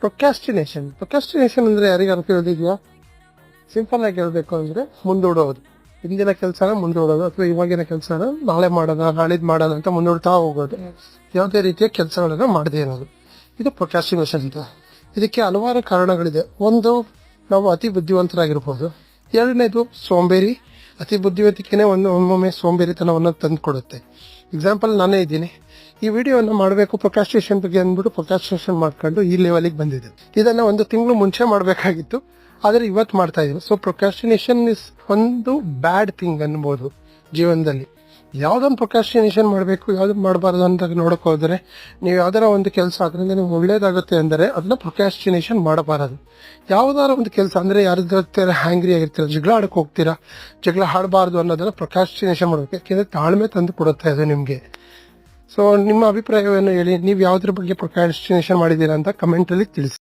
Procrastination procrastination ಅಂದ್ರೆ ಯಾರಿಗಾರು ಕೇಳಿದ್ಯಾ simple ಆಗಿ ಹೇಳಬೇಕು ಅಂದರೆ ಮುಂದೂಡೋದು. ಇಂದಿನ ಕೆಲಸನ ಮುಂದೂಡೋದು ಅಥವಾ ಇವಾಗಿನ ಕೆಲಸನ ನಾಳೆ ಮಾಡೋದ ನಾಳಿದ್ ಮಾಡೋದು ಅಂತ ಮುಂದೂಡ್ತಾ ಹೋಗೋದು. ಯಾವುದೇ ರೀತಿಯ ಕೆಲಸಗಳನ್ನು ಮಾಡದೇ ಇರೋದು. ಇದು ಪ್ರೊಕ್ಯಾಸ್ಟಿನೇಷನ್ ಅಂತ. ಇದಕ್ಕೆ ಹಲವಾರು ಕಾರಣಗಳಿದೆ. ಒಂದು ನಾವು ಅತಿ ಬುದ್ಧಿವಂತರಾಗಿರ್ಬೋದು. ಎರಡನೇದು ಸೋಂಬೇರಿ. ಅತಿ ಬುದ್ಧಿವಂತಿಕೆನೇ ಒಂದು ಒಮ್ಮೊಮ್ಮೆ ಸೋಂಬೇರಿತನವನ್ನು ತಂದು ಕೊಡುತ್ತೆ ಎಕ್ಸಾಂಪಲ್ ನಾನೇ ಇದ್ದೀನಿ. ಈ ವಿಡಿಯೋವನ್ನು ಮಾಡಬೇಕು ಪ್ರೊಕಾಸ್ಟ್ರೇಷನ್ ಬಗ್ಗೆ ಅಂದ್ಬಿಟ್ಟು ಪ್ರೊಕಾಸ್ಟ್ರೇಷನ್ ಮಾಡ್ಕೊಂಡು ಈ ಲೆವೆಲಿಗೆ ಬಂದಿದೆ. ಇದನ್ನ ಒಂದು ತಿಂಗಳು ಮುಂಚೆ ಮಾಡಬೇಕಾಗಿತ್ತು. ಆದರೆ ಇವತ್ತು ಮಾಡ್ತಾ ಇದ್ದೀವಿ ಸೊ ಪ್ರೊಕಾಸ್ಟಿನೇಷನ್ ಇಸ್ ಒಂದು ಬ್ಯಾಡ್ ಥಿಂಗ್ ಅನ್ಬೋದು ಜೀವನದಲ್ಲಿ. ಯಾವ್ದೊಂದು ಪ್ರೊಕ್ರಾಸ್ಟಿನೇಷನ್ ಮಾಡಬೇಕು, ಯಾವ್ದು ಮಾಡಬಾರ್ದು ಅಂತ ನೋಡಕ್ ಹೋದ್ರೆ ನೀವು ಯಾವ್ದಾರ ಒಂದು ಕೆಲಸ ಅದರಿಂದ ನಿಮ್ಗೆ ಒಳ್ಳೇದಾಗುತ್ತೆ ಅಂದರೆ ಅದನ್ನ ಪ್ರೊಕ್ರಾಸ್ಟಿನೇಷನ್ ಮಾಡಬಾರದು. ಯಾವ್ದಾರ ಒಂದು ಕೆಲಸ ಅಂದ್ರೆ ಯಾರ ಜೊತೆ ಹ್ಯಾಂಗ್ರಿ ಆಗಿರ್ತೀರ, ಜಗಳ ಆಡಕ್ಕೆ ಹೋಗ್ತೀರಾ, ಜಗಳ ಆಡಬಾರ್ದು ಅನ್ನೋದನ್ನ ಪ್ರೊಕಾಸ್ಟಿನೇಷನ್ ಮಾಡಬೇಕು. ಯಾಕೆಂದ್ರೆ ತಾಳ್ಮೆ ತಂದು ಕೊಡುತ್ತೆ ಅದು ನಿಮಗೆ. ಸೊ ನಿಮ್ಮ ಅಭಿಪ್ರಾಯವನ್ನು ಹೇಳಿ, ನೀವು ಯಾವುದ್ರ ಬಗ್ಗೆ ಪ್ರೊಕಾಸ್ಟಿನೇಷನ್ ಮಾಡಿದ್ದೀರಾ ಅಂತ ಕಮೆಂಟಲ್ಲಿ ತಿಳಿಸಿ.